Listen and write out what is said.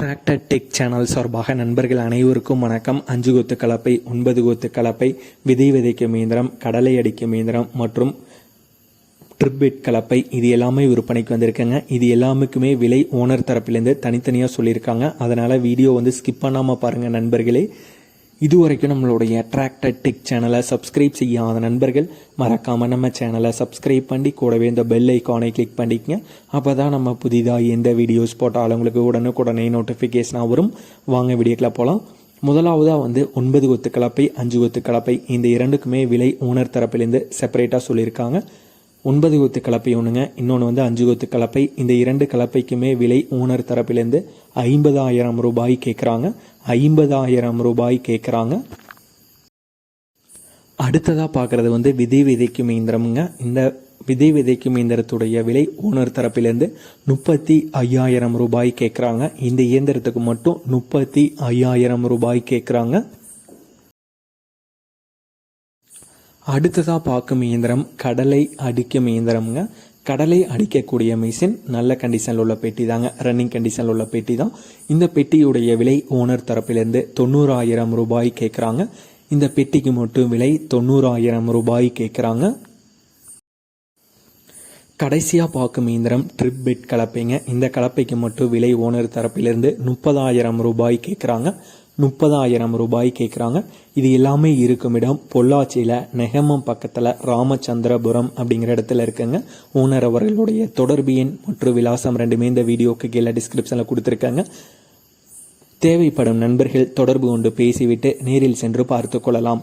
Tractor tech channel சார்பாக நண்பர்கள் அனைவருக்கும் வணக்கம். அஞ்சு கொத்து கலப்பை ஒன்பது கொத்து கலப்பை விதை விதைக்கும் இயந்திரம் கடலை அடிக்கும் இயந்திரம் மற்றும் ட்ரிப்பிட் கலப்பை. இது எல்லாமே விற்பனைக்கு வந்திருக்குங்க. இது எல்லாமுக்குமே விலை ஓனர் தரப்பிலேருந்து தனித்தனியாக சொல்லியிருக்காங்க. அதனால் வீடியோ வந்து ஸ்கிப் பண்ணாமல் பாருங்கள் நண்பர்களே. இதுவரைக்கும் நம்மளுடைய அட்ராக்டட் டெக் சேனலை சப்ஸ்கிரைப் செய்யாத நண்பர்கள் மறக்காமல் நம்ம சேனலை சப்ஸ்கிரைப் பண்ணி கூடவே இந்த பெல் ஐக்கானை கிளிக் பண்ணிக்கங்க. அப்போ தான் நம்ம புதிதாக எந்த வீடியோஸ் போட்டாலும் உங்களுக்கு உடனுக்குடனே நோட்டிஃபிகேஷனாக வரும். வாங்க வீடியோக்கில் போகலாம் முதலாவதாக வந்து ஒன்பது கொத்து கலப்பை அஞ்சு கொத்து கலப்பை இந்த இரண்டுக்குமே விலை ஓனர் தரப்பிலேருந்து செப்பரேட்டாக சொல்லியிருக்காங்க. ஒன்பது கொத்து கலப்பை ஒன்றுங்க இன்னொன்று வந்து அஞ்சு கொத்து கலப்பை. இந்த இரண்டு கலப்பைக்குமே விலை ஓனர் தரப்பிலேருந்து ஐம்பதாயிரம் ரூபாய் கேட்குறாங்க ஐம்பதாயிரம் ரூபாய் கேட்குறாங்க அடுத்ததாக பார்க்குறது வந்து விதை விதைக்கும் இயந்திரமுங்க. இந்த விதை விதைக்கும் இயந்திரத்துடைய விலை ஓனர் தரப்பிலேருந்து முப்பத்தி ஐயாயிரம் ரூபாய் கேட்குறாங்க இந்த இயந்திரத்துக்கு மட்டும் முப்பத்தி ஐயாயிரம் ரூபாய் கேட்குறாங்க அடுத்ததாக பார்க்கும் இயந்திரம் கடலை அடிக்கும் இயந்திரம்ங்க. கடலை அடிக்கக்கூடிய மிஷின் நல்ல கண்டிஷனில் உள்ள பெட்டி தாங்க. ரன்னிங் கண்டிஷனில் உள்ள பெட்டி தான். இந்த பெட்டியுடைய விலை ஓனர் தரப்பிலிருந்து தொண்ணூறாயிரம் ரூபாய் கேட்குறாங்க இந்த பெட்டிக்கு மட்டும் விலை தொண்ணூறாயிரம் ரூபாய் கேட்குறாங்க கடைசியாக பார்க்கும் இயந்திரம் ட்ரிப் பெட் கலப்பைங்க. இந்த கலப்பைக்கு மட்டும் விலை ஓனர் தரப்பிலிருந்து முப்பதாயிரம் ரூபாய் கேட்குறாங்க முப்பதாயிரம் ரூபாய் கேட்குறாங்க இது எல்லாமே இருக்கும் இடம். பொள்ளாச்சியில் நெகமம் பக்கத்தில் ராமச்சந்திரபுரம் அப்படிங்கிற இடத்துல இருக்குங்க. ஓனர் அவர்களுடைய தொடர்பு எண் மற்றும் விலாசம் ரெண்டுமே இந்த வீடியோக்கு கீழே டிஸ்கிரிப்ஷனில் கொடுத்துருக்காங்க. தேவைப்படும் நண்பர்கள் தொடர்பு கொண்டு பேசிவிட்டு நேரில் சென்று பார்த்து கொள்ளலாம்.